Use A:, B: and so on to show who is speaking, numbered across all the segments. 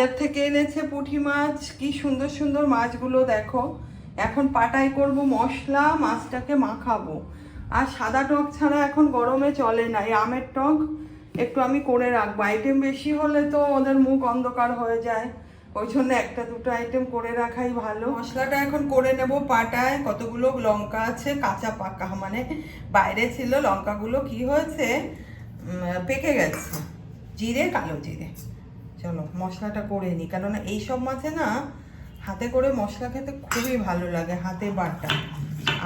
A: বাজার থেকে এনেছে পুঁটি মাছ। কি সুন্দর সুন্দর মাছগুলো দেখো। এখন পাটাই করব মশলা, মাছটাকে মাখাবো। আর সাদা টক ছাড়া এখন গরমে চলে না। এই আমের টক একটু আমি করে রাখব। আইটেম বেশি হলে তো ওদের মুখ অন্ধকার হয়ে যায়। ওই জন্য একটা দুটো আইটেম করে রাখাই ভালো। মশলাটা এখন করে নেব পাটায়। কতগুলো লঙ্কা আছে? কাঁচা পাকা মানে বাইরে ছিল লঙ্কাগুলো। কি হয়েছে? পেকে গেছে। জিরে, কালো জিরে। চলো মশলাটা করে নিই কেননা এইসব মাছে না হাতে করে মশলা খেতে খুবই ভালো লাগে, হাতে বাটা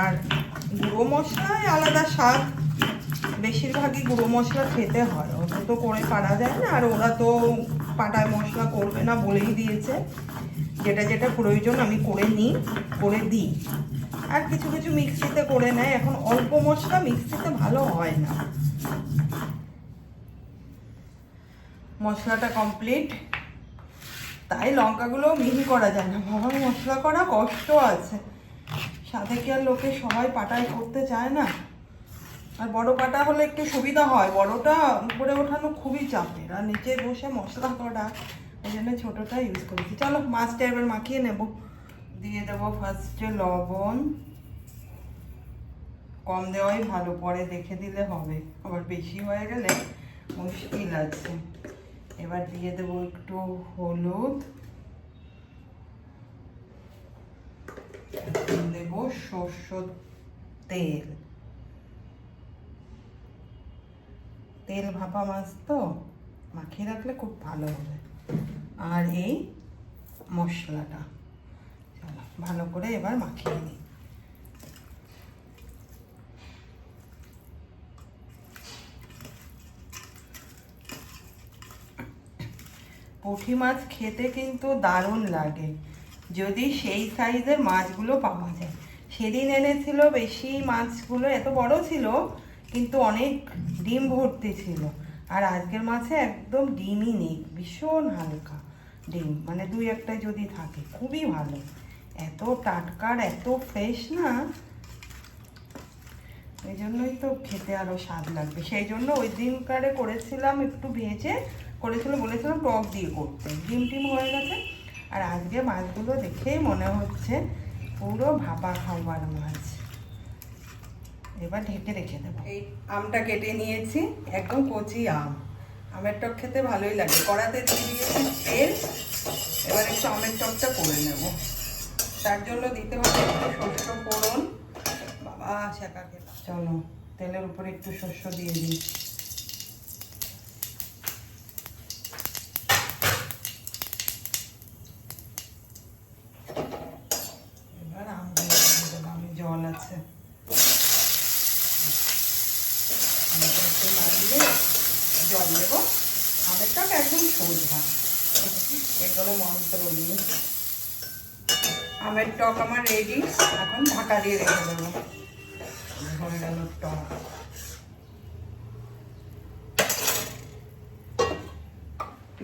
A: আর গুঁড়ো মশলায় আলাদা স্বাদ। বেশিরভাগই গুঁড়ো মশলা খেতে হয়। অত তো করে পারা যায় না, আর ওরা তো পাটায় মশলা করবে না বলেই দিয়েছে। যেটা যেটা প্রয়োজন আমি করে নিই করে দিই। আর কিছু কিছু মিক্সিতে করে নেয়। এখন অল্প মশলা মিক্সিতে ভালো হয় না। মশলাটা কমপ্লিট তাই লঙ্কাগুলো মিহি করা যায় না। বাবা মশলা করা কষ্ট আছে। সাথে কি আর লোকে সবাই পাটায় করতে চায় না? আর বড় পাটা হলে একটু সুবিধা হয়। বড়টা উপরে ওঠানো খুবই চাপের। আর নিচে বসে মশলা করা ওই জন্য ছোটোটা ইউজ করেছি। চলো মাছটা এবার মাখিয়ে নেব। দিয়ে দেবো ফার্স্টে লবণ। কম দেওয়াই ভালো, পরে দেখে দিলে হবে। আবার বেশি হয়ে গেলে মুশকিল আছে। এবার দিয়ে দেবো একটু হলুদ। দেব সর্ষের তেল। তেল ভাপা মাছ তো, মাখিয়ে রাখলে খুব ভালো হবে। আর এই মশলাটা ভালো করে এবার মাখিয়ে নিই। পুঁটি মাছ খেতে কিন্তু দারুণ লাগে। যদি সেই সাইজের মাছগুলো পাওয়া যায়। সেদিন এনেছিল বেশি মাছগুলো এত বড় ছিল, কিন্তু অনেক ডিম ভর্তি ছিল। আর আজকের মাছে একদম ডিমই নেই, ভীষণ হালকা ডিম। মানে দুই একটা যদি থাকে, খুবই ভালো। এত টাটকার, এত ফ্রেশ না। এই জন্যই তো খেতে আরও স্বাদ লাগবে। সেই জন্য ওই দিনকারে করেছিলাম একটু ভেজে করেছিল বলেছিলাম টক দিয়ে করতে। ডিম টিম হয়ে গেছে। আর আজকে মাছগুলো দেখেই মনে হচ্ছে পুরো ভাপা খাবার মাছ। এবার ঢেকে রেখে দেবো। এই আমটা কেটে নিয়েছি, একদম কচি আম। আমের টক খেতে ভালোই লাগে। কড়াতে দিয়ে দিয়েছি তেল। এবার একটু আমের টকটা করে নেব। তার জন্য দিতে হবে একটু শস্য ফোড়ন। বাবা, শেখা খেলাম। চলো, তেলের উপরে একটু শস্য দিয়ে দিই এবার আমগুলো দিয়ে দেবো, আমি জল আছে দিয়ে জল দেবো। আমের টক সবুজ ভাত এগুলো মন্ত্র নিয়ে আমের টক আমার রেডি এখন ঢাকা দিয়ে রেখে দেবো। হয়ে গেল টক।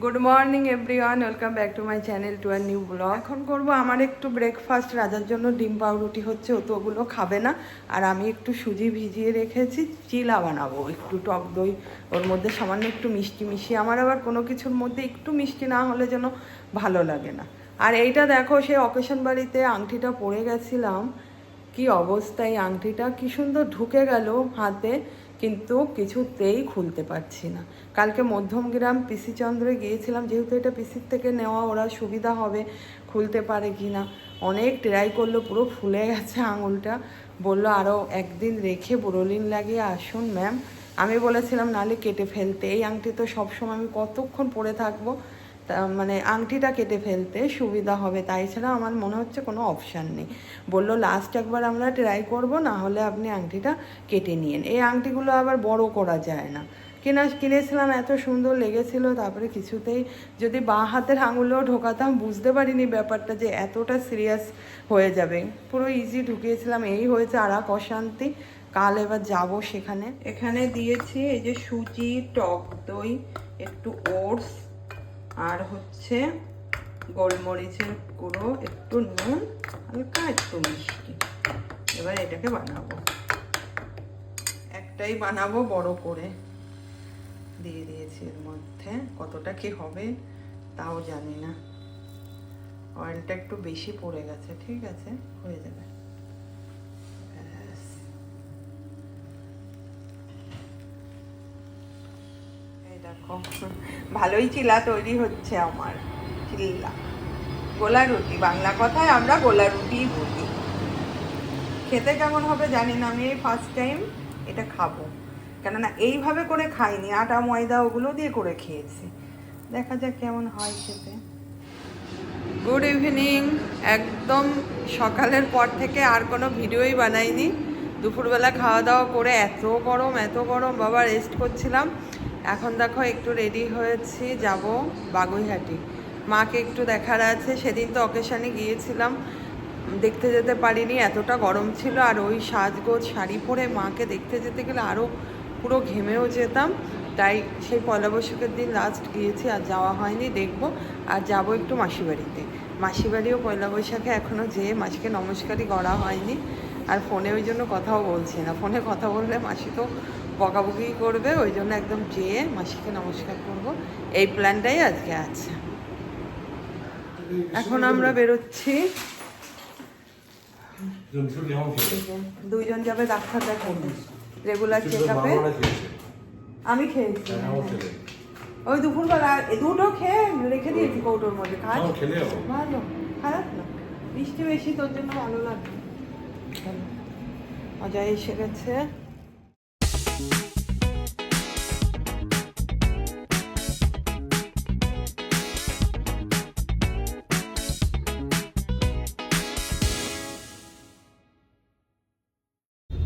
A: Good morning everyone welcome back to my channel to our new vlog এখন করব আমার একটু ব্রেকফাস্ট রাজার জন্য ডিম পাউরুটি হচ্ছে, ও তো ওগুলো খাবে না। আর আমি একটু সুজি ভিজিয়ে রেখেছি, চিলা বানাবো। একটু টক দই, ওর মধ্যে সামান্য একটু মিষ্টি মিশিয়ে। আমার আবার কোনো কিছুর মধ্যে একটু মিষ্টি না হলে যেন ভালো লাগে না। আর এইটা দেখো সেই অকেশন বাড়িতে আংটিটা পরে গেছিলাম। কি অবস্থা এই আংটিটা? কি সুন্দর ঢুকে গেল হাতে, কিন্তু কিছুতেই খুলতে পারছি না। কালকে মধ্যমগ্রাম পিসিচন্দ্রে গিয়েছিলাম, যেহেতু এটা পিসির থেকে নেওয়া, ওরা সুবিধা হবে খুলতে পারে কি না। অনেক ট্রাই করল, পুরো ফুলে গেছে আঙুলটা। বলল আরও একদিন রেখে বোরোলিন লাগিয়ে আসুন ম্যাম আমি বলেছিলাম নালে কেটে ফেলতে। এই আংটি তো সবসময় আমি কতক্ষণ পরে থাকব? মানে আংটিটা কেটে ফেলতে সুবিধা হবে, তাই ছাড়া আমার মনে হচ্ছে কোনো অপশান নেই। বলল লাস্ট একবার আমরা ট্রাই করব, না হলে আপনি আংটিটা কেটে নিন এই আংটিগুলো আবার বড় করা যায় না। কেনা, কিনেছিলাম, এত সুন্দর লেগেছিল, তারপরে কিছুতেই যদি বাঁ হাতের আঙুলেও ঢোকাতাম, বুঝতে পারিনি ব্যাপারটা যে এতটা সিরিয়াস হয়ে যাবে। পুরো ইজি ঢুকিয়েছিলাম, এই হয়েছে আর এক অশান্তি। কাল এবার যাব সেখানে। এখানে দিয়েছি এই যে সুজি, টক দই, একটু ওটস আর হচ্ছে গোলমরিচের গুঁড়ো, একটু নুন, হালকা একটু মিষ্টি। এবার এটাকে বানাবো। একটাই বানাবো বড় করে। দিয়ে দিয়েছি এর মধ্যে। কতটা কি হবে তাও জানি না। অয়েলটা একটু বেশি পড়ে গেছে, ঠিক আছে? হয়ে যাবে ব্যাস। এই দেখো ভালোই চিলা তৈরি হচ্ছে আমার, চিল্লা। গোলা রুটি, বাংলা কথায় আমরা গোলা রুটি বলি। খেতে কেমন হবে জানি না, আমি এই ফার্স্ট টাইম এটা খাব। কেননা এইভাবে করে খাইনি, আটা, ময়দা ওগুলো দিয়ে করে খেয়েছি। দেখা যাক কেমন হয় খেতে। গুড ইভিনিং একদম সকালের পর থেকে আর কোনো ভিডিওই বানাইনি। দুপুরবেলা খাওয়া দাওয়া করে এত গরম এত গরম, বাবা রেস্ট করছিলাম। এখন দেখো একটু রেডি হয়েছি, যাব বাগুইহাটি। মাকে একটু দেখার আছে, সেদিন তো অকেশানে গিয়েছিলাম। দেখতে যেতে পারিনি, এতটা গরম ছিল, আর ওই সাজগোজ শাড়ি পরে মাকে দেখতে যেতে গেলে আরও পুরো ঘেমেও যেতাম। তাই সেই পয়লা বৈশাখের দিন লাস্ট গিয়েছি, আর যাওয়া হয়নি, দেখব। আর যাব একটু মাসিবাড়িতে। মাসিবাড়িও পয়লা বৈশাখে এখনও যেয়ে মাসিকে নমস্কারই করা হয়নি। আর ফোনে ওই জন্য কথাও বলছি না। ফোনে কথা বললে মাসি তো বকাবকি করবে ওই জন্য একদম যেয়ে মাসিকে নমস্কার করব। এই প্ল্যানটাই আজকে আছে। এখন আমরা বেরোচ্ছি। দুইজন যাবে ডাক্তার দেখাতে রেগুলার চেক আপে আমি খেয়েছি। ওই দুপুরবেলা দুটো খেয়ে রেখে দিয়েছি কৌটোর মধ্যে। খাস ভালো খারাপ না। বৃষ্টি বেশি তোর জন্য ভালো লাগবে। অজয় এসে গেছে।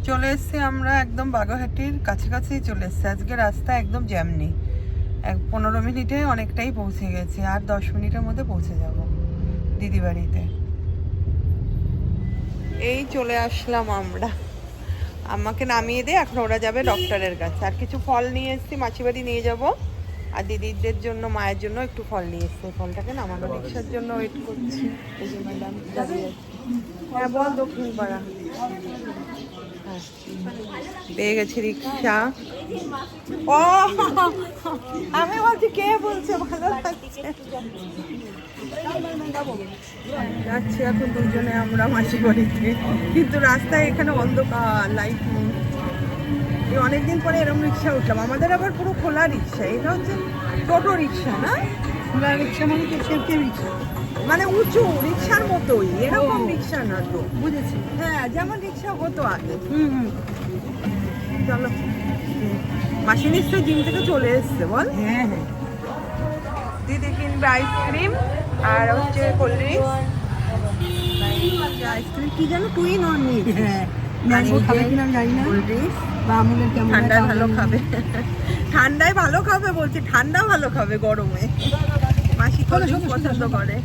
A: চলে এসেছি আমরা একদম বাগাহাটির কাছাকাছি চলে এসেছি। আজকে রাস্তা একদম জ্যাম নেই। এক পনেরো মিনিটে অনেকটাই পৌঁছে গেছি আর দশ মিনিটের মধ্যে পৌঁছে যাব দিদি বাড়িতে এই চলে আসলাম আমরা। আমাকে নামিয়ে দিয়ে এখন ওরা যাবে ডক্টরের কাছে। আর কিছু ফল নিয়ে এসেছি মাছিবাড়ি নিয়ে যাব। আর দিদিদের জন্য মায়ের জন্য একটু ফল নিয়ে এসেছি। ফলটাকে নামানো রিক্সার জন্য ওয়েট করছি। হ্যাঁ বল দক্ষিণ পাড়া পেয়ে গেছি রিক্সা। ও, আমি বলছি, কে বলছে ভালো যাচ্ছি এখন দুজনে আমরা মাসি বাড়িতে কিন্তু রাস্তায় এখানে অন্ধকার লাইট নেই। অনেকদিন পরে এরকম রিক্সা উঠলাম। আমাদের আবার পুরো খোলা রিক্সা। এটা হচ্ছে টোটো রিক্সা, না? খোলা রিক্সা মানে সেফটি রিক্সা। মানে উঁচু রিক্সার মতোই এরকম রিক্সা না তো। বুঝেছি। হ্যাঁ যেমন রিক্সা হতো আগে। হুম হুম। চলো। মাসি নিশ্চয়ই জিম থেকে চলে এসছে বল। হ্যাঁ হ্যাঁ। দিদি কিনবে আইসক্রিম আর হচ্ছে কোল্ড ড্রিঙ্কস।
B: আইসক্রিম কি জানো তুই নন নি। হ্যাঁ
A: ঠান্ডায় ভালো খাবে বলছি ঠান্ডা ভালো খাবে গরমে। মাসি কোল্ড পছন্দ করে?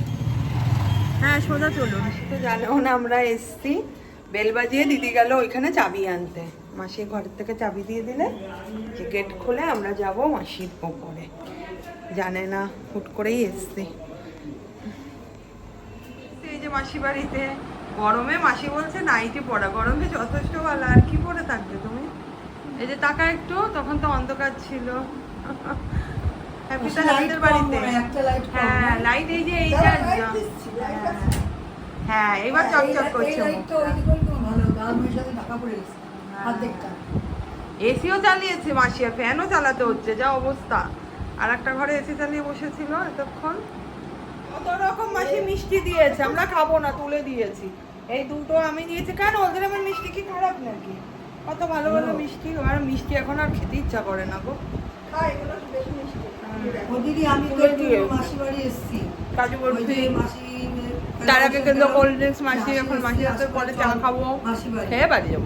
A: হ্যাঁ সোজা চলুন। তো জানো না আমরা এসছি। বেল বাজিয়ে দিদি গেল ওইখানে চাবি আনতে। মাসি ঘরের থেকে চাবি দিয়ে দিলে যে গেট খুলে আমরা যাব মাসির ওপরে। জানে না হুট করেই এসছি। এই যে মাসি বাড়িতে। গরমে মাসি বলছে নাইটি পড়া। গরমে যথেষ্ট ভালো। আর কি পরে থাকবে তুমি? এই যে টাকা একটু তখন তো অন্ধকার ছিল। হ্যাপিতা বাড়িতে।
B: মনে হয়, একটা লাইট কম,
A: হ্যাঁ
B: হ্যাঁ?
A: এই যে এবার চকচক করছে। এসিও চালিয়েছে মাসি আর ফ্যানও চালাতে হচ্ছে যা অবস্থা। আর একটা ঘরে এসি চালিয়ে বসেছিল এতক্ষণ। কত রকম মাসি মিষ্টি দিয়েছে আমরা খাব না তুলে দিয়েছি। এই দুটো আমি নিয়েছি। কেন? ওদের আমার মিষ্টি কি খারাপ নাকি? কত ভালো ভালো মিষ্টি। আর মিষ্টি এখন আর খেতে ইচ্ছা করে না গো।
B: দিদি, আমি। মাসির বাড়ি এসেছি।
A: কাজু
B: মাসি,
A: তার আগে কিন্তু
B: মাসি
A: কোল্ড ড্রিঙ্কস মাসি
B: মাসি
A: এখন মাসি হাতে পরে চা খাব খেয়ে বাড়ি যাব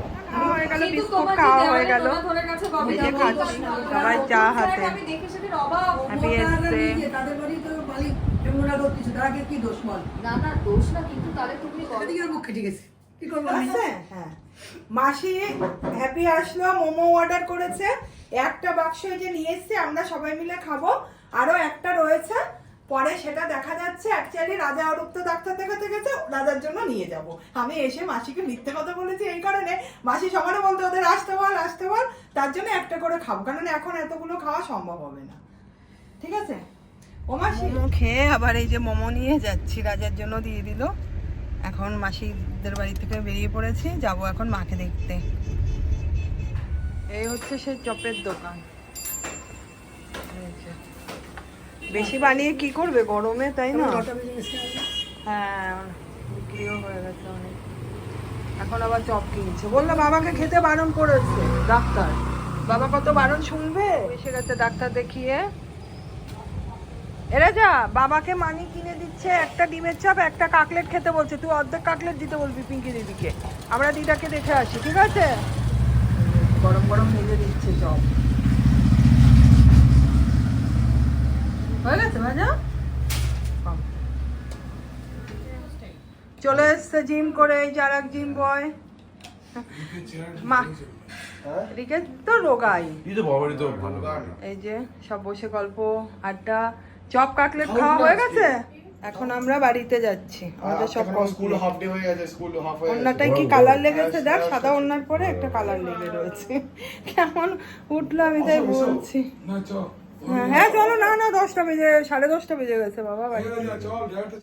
A: হয়ে গেল বিস্কুট খাওয়া হয়ে গেল
C: ধরে ধরে গেছে কবে
A: এই যে
C: যাব,
A: খাচ্ছি সবাই চা হাতে
C: flat আমি দেখে সেদিন অবাক।
A: হ্যাপি এসছে
B: তাদের বাড়ি তো মালিক এমন না কি দোষ বল?
C: না না দোষ না কিন্তু তাহলে তুমি বলো।
B: এদিকে আর মুখ কেটে গেছে। কি করব আমি?
A: আছে? হ্যাঁ মাসি হ্যাপি আসলো মোমো অর্ডার করেছে একটা বাক্স যে নিয়ে এসছে, আমরা সবাই মিলে খাব। আরও একটা রয়েছে। পরে সেটা দেখা যাচ্ছে অ্যাকচুয়ালি রাজা অরূপ তো ডাক্তার দেখাতে গেছে, রাজার জন্য নিয়ে যাব। আমি এসে মাসিকে মিথ্যে কথা বলেছি এই কারণে, মাসি সমানে বলতে, ওদের আসতে বল আসতে বল। তার জন্য একটা করে খাব, কারণ এখন এতগুলো খাওয়া সম্ভব হবে না। ঠিক আছে?
B: ও মাসি?
A: খেয়ে আবার এই যে মোমো নিয়ে যাচ্ছি, রাজার জন্য দিয়ে দিল। এখন মাসিদের বাড়ি থেকে বেরিয়ে পড়েছি, যাব এখন মাকে দেখতে। এই হচ্ছে সেই চপের দোকান। বেশি বানিয়ে কি করবে? গরমে, তাই না? হ্যাঁ এখন আবার চপ কিনছে। বলল বাবাকে খেতে বারণ করেছে, ডাক্তার। বাবা কত বারণ শুনবে? এসে গেছে ডাক্তার দেখিয়ে। এরা যা, বাবাকে মানি কিনে দিচ্ছে, একটা ডিমের চাপ, একটা কাকলেট খেতে বলছে। তুই অর্ধেক কাকলেট দিতে বলবি পিঙ্কি দিদিকে। আমরা দিদাকে দেখে আসি, ঠিক আছে? গরম গরম ভেজে দিচ্ছে চপ হয়ে গেছে ভাজা? চলে এসছে জিম করে এই যার এক জিম বয়। মা রিকে তো রোগাই।
D: এই
A: যে সব বসে গল্প আড্ডা চপ কাটলেট খাওয়া হয়ে গেছে? এখন আমরা বাড়িতে যাচ্ছি। আমাদের সব
E: স্কুল হাফ ডে হয়ে গেছে স্কুল হাফ হয়ে গেছে।
A: কি কালার লেগেছে? দেখ সাদা ওড়নার পরে একটা কালার লেগে রয়েছে। কেমন উঠল আমি তাই বলছি।
D: না চল।
A: হ্যাঁ হ্যাঁ চলো না না দশটা বেজে সাড়ে দশটা বেজে গেছে বাবা বাড়ি
D: চল